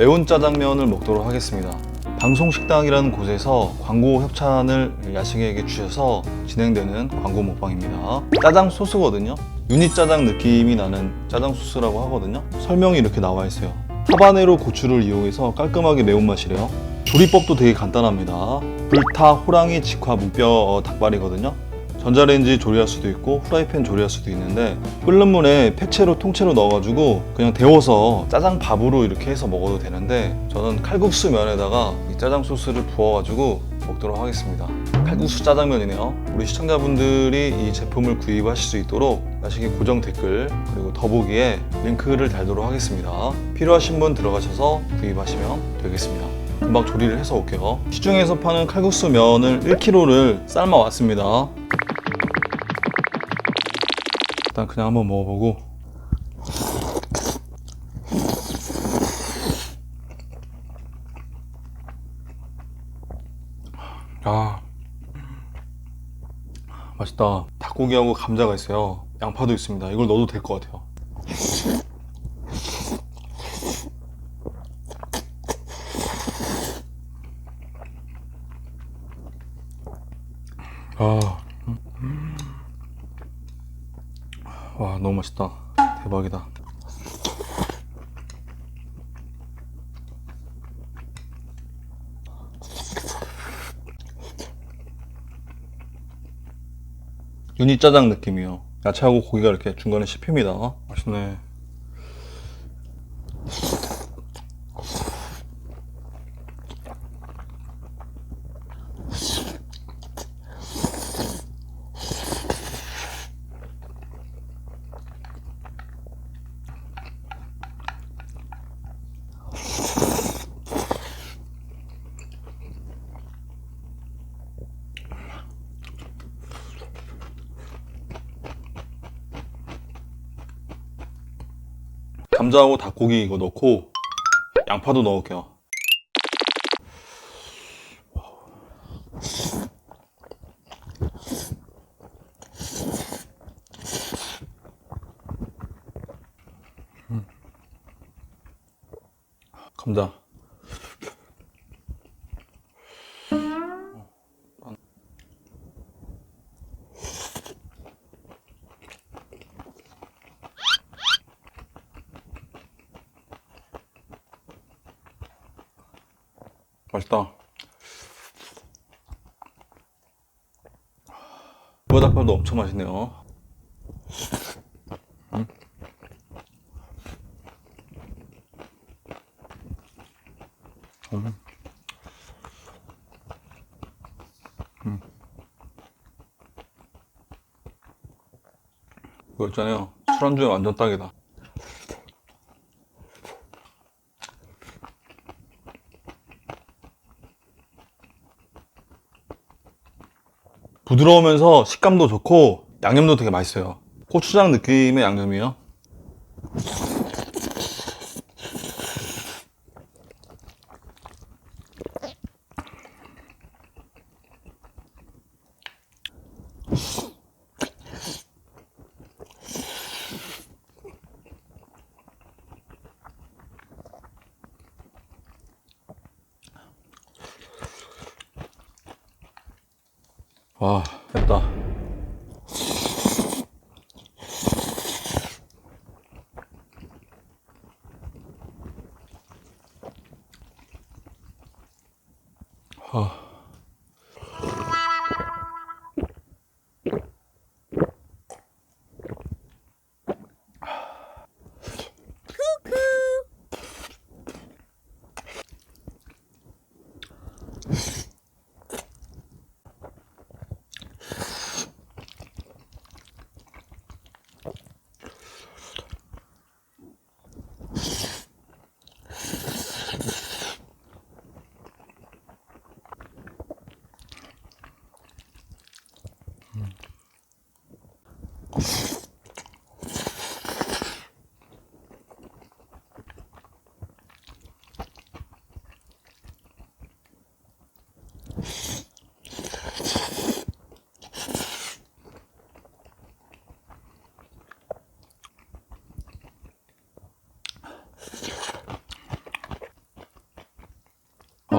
매운 짜장면을 먹도록 하겠습니다. 방송식당이라는 곳에서 광고 협찬을 야식에게 주셔서 진행되는 광고 먹방입니다. 짜장 소스거든요. 유니 짜장 느낌이 나는 짜장 소스라고 하거든요. 설명이 이렇게 나와 있어요. 하바네로 고추를 이용해서 깔끔하게 매운맛이래요. 조리법도 되게 간단합니다. 불타 호랑이 직화 무뼈 어, 닭발이거든요. 전자레인지 조리할 수도 있고 후라이팬 조리할 수도 있는데 끓는 물에 팩채로 통째로 넣어가지고 그냥 데워서 짜장 밥으로 이렇게 해서 먹어도 되는데 저는 칼국수 면에다가 이 짜장 소스를 부어가지고 먹도록 하겠습니다. 칼국수 짜장면이네요. 우리 시청자분들이 이 제품을 구입하실 수 있도록 나시기 고정 댓글 그리고 더보기에 링크를 달도록 하겠습니다. 필요하신 분 들어가셔서 구입하시면 되겠습니다. 금방 조리를 해서 올게요. 시중에서 파는 칼국수 면을 1kg를 삶아 왔습니다. 일단 그냥 한번 먹어보고. 아. 맛있다. 닭고기하고 감자가 있어요. 양파도 있습니다. 이걸 넣어도 될 것 같아요. 아, 와 너무 맛있다. 대박이다. 유니 짜장 느낌이요. 야채하고 고기가 이렇게 중간에 씹힙니다. 맛있네 감자하고 닭고기 이거 넣고 양파도 넣을게요 음. 감자 맛있다. 부어닭발도 엄청 맛있네요. 음. 음. 음. 이거 있잖아요. 술안주에 완전 딱이다. 부드러우면서 식감도 좋고 양념도 되게 맛있어요. 고추장 느낌의 양념이에요. 와, 됐다.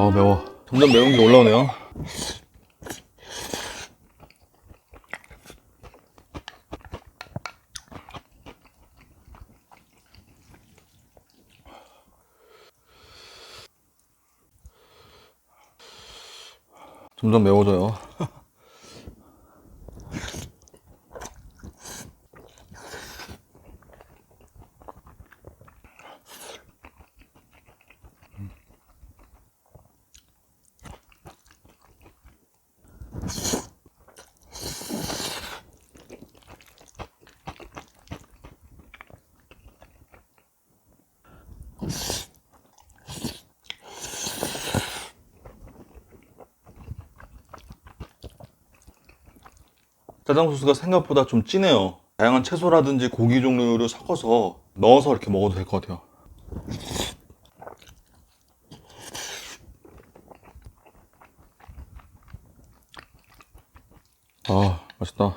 아 매워. 점점 매운 게 올라오네요. 점점 매워져요. 짜장 소스가 생각보다 좀 진해요. 다양한 채소라든지 고기 종류를 섞어서 넣어서 이렇게 먹어도 될 것 같아요. 아, 맛있다.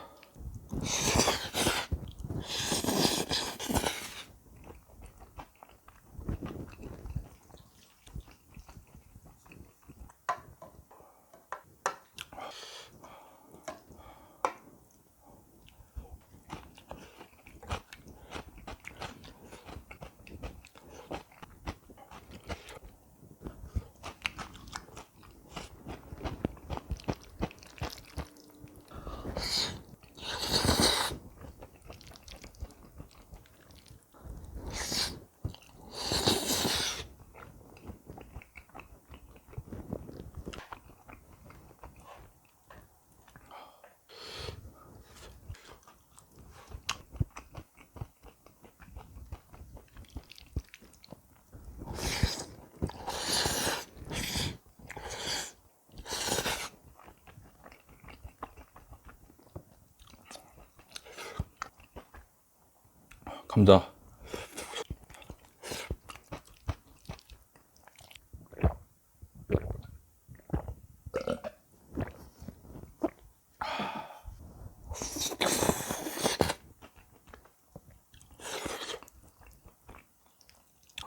감자.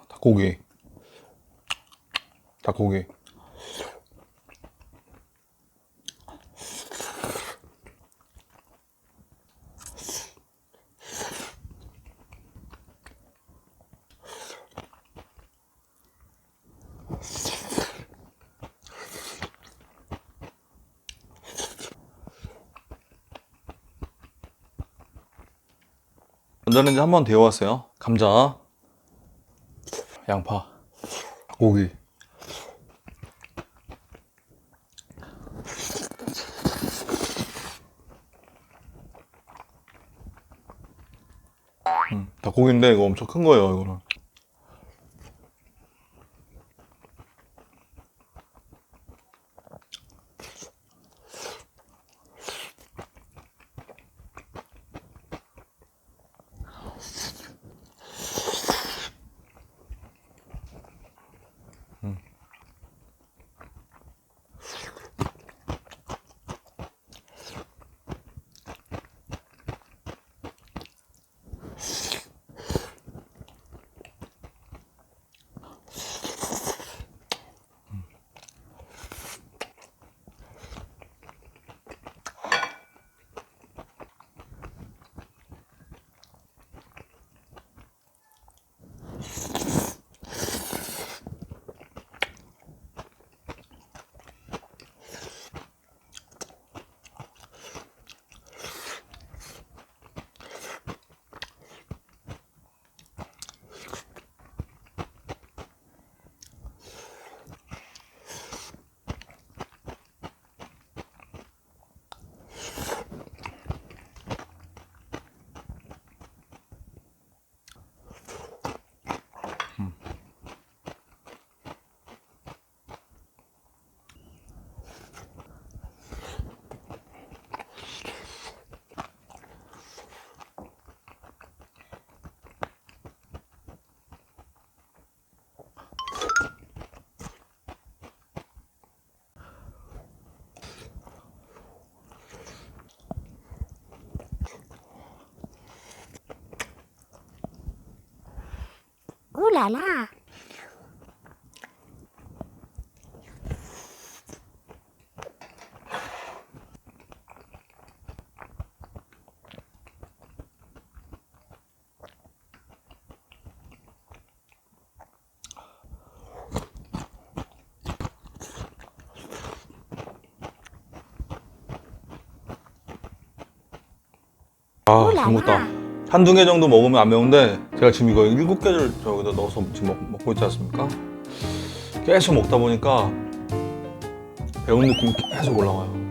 닭고기. 닭고기. 전자레인지 한번 데워왔어요. 감자, 양파, 고기. 음, 닭고기인데 이거 엄청 큰 거예요, 이거는. 우라라. 아, 잘 먹다. 한두 개 정도 먹으면 안 매운데 제가 지금 이거 일곱 개를 저기다 넣어서 지금 먹, 먹고 있지 않습니까? 계속 먹다 보니까 매운 느낌이 계속 올라와요.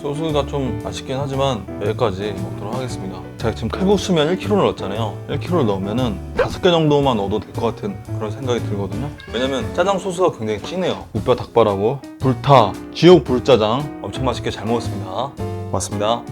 소스가 좀 아쉽긴 하지만 여기까지 먹도록 하겠습니다. 제가 지금 칼국수면 1kg를 넣었잖아요. 1kg를 넣으면은 5개 정도만 넣어도 될 것 같은 그런 생각이 들거든요. 왜냐면 짜장 소스가 굉장히 진해요. 우뼈 닭발하고 불타, 지옥 불짜장 엄청 맛있게 잘 먹었습니다. 고맙습니다.